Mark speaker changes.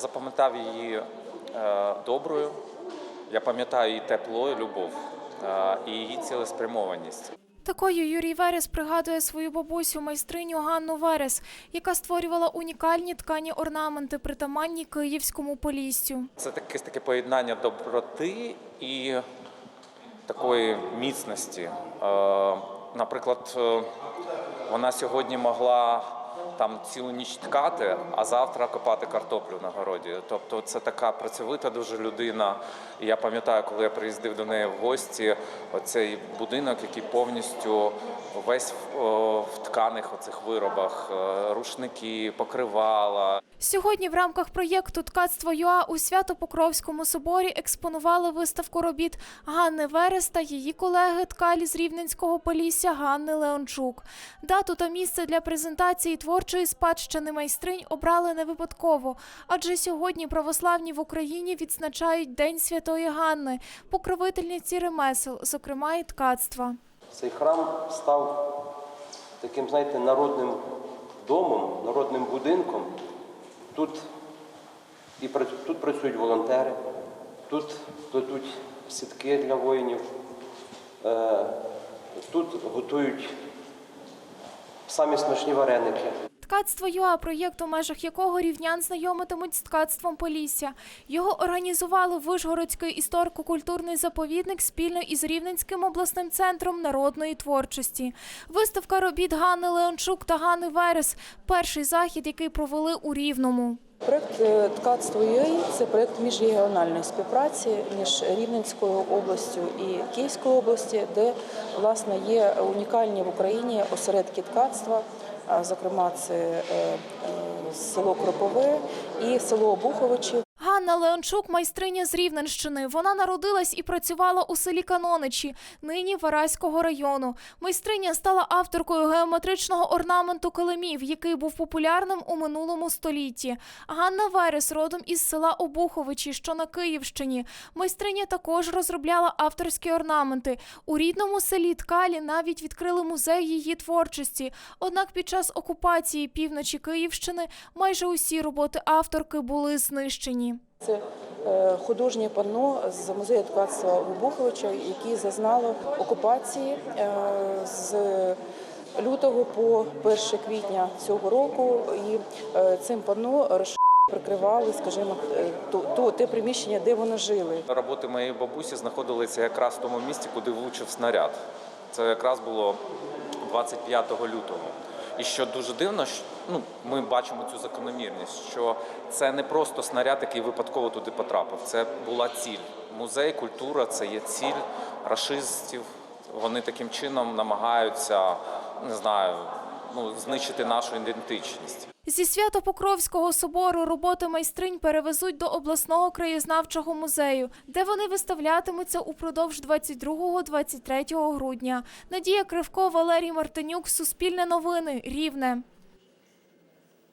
Speaker 1: запам'ятав її е, доброю, я пам'ятаю її тепло і любов е, і її цілеспрямованість.
Speaker 2: Такою Юрій Верес пригадує свою бабусю майстриню Ганну Верес, яка створювала унікальні ткані орнаменти, притаманні київському поліссю.
Speaker 1: Це таке, таке поєднання доброти і такої міцності. Е, наприклад, вона сьогодні могла там цілу ніч ткати, а завтра копати картоплю на городі. Тобто це така працьовита дуже людина. І я пам'ятаю, коли я приїздив до неї в гості, оцей будинок, який повністю весь в, в тканих оцих виробах, е, рушники, покривала,
Speaker 2: Сьогодні в рамках проєкту Ткацтво ЮА у Свято-Покровському соборі експонували виставку робіт Ганни Верес та її колеги ткалі з Рівненського Полісся Ганни Леончук. Дату та місце для презентації творчої спадщини майстринь обрали не випадково, адже сьогодні православні в Україні відзначають День Святої Ганни, покровительниці ремесел, зокрема і ткацтва.
Speaker 3: Цей храм став таким, знаєте, народним. Тут, і, тут працюють волонтери, тут плетуть сітки для воїнів, е, тут готують самі смачні вареники.
Speaker 2: Ткацтво ЮА проєкт, у межах якого рівнян знайомитимуть з ткацтвом Полісся. Його організували Вишгородський історико-культурний заповідник спільно із Рівненським обласним центром народної творчості. Виставка робіт Ганни Леончук та Ганни Верес перший захід, який провели у Рівному.
Speaker 4: Проект е, ткацтво UA – це проект міжрегіональної співпраці між Рівненською областю і Київською області, де власне є унікальні в Україні осередки ткацтва. Зокрема, це е, е, село Кропове і село Обуховичі.
Speaker 2: Ганна Леончук майстриня з Рівненщини. Вона народилась і працювала у селі Каноничі, нині Вараського району. Майстриня стала авторкою геометричного орнаменту килимів, який був популярним у минулому столітті. Ганна Верес родом із села Обуховичі, що на Київщині. Майстриня також розробляла авторські орнаменти. У рідному селі Ткалі навіть відкрили музей її творчості. Однак під час окупації півночі Київщини майже усі роботи авторки були знищені.
Speaker 4: Це е, художнє панно з музею ткацтва в Обуховича, яке зазнало окупації е, з лютого по 1 квітня цього року. І е, цим панно прикривали, скажімо, то, то те приміщення, де вони жили.
Speaker 1: Роботи моєї бабусі знаходилися якраз в тому місці, куди влучив снаряд. Це якраз було 25 лютого. І що дуже дивно, що, ну, ми бачимо цю закономірність, що це не просто снаряд, який випадково туди потрапив. Це була ціль. Музей, культура це є ціль рашистів. Вони таким чином намагаються, не знаю, ну, знищити нашу ідентичність.
Speaker 2: Зі Свято-Покровського собору роботи майстринь перевезуть до обласного краєзнавчого музею, де вони виставлятимуться упродовж 22-23 грудня. Надія Кривко, Валерій Мартинюк, Суспільне новини, Рівне.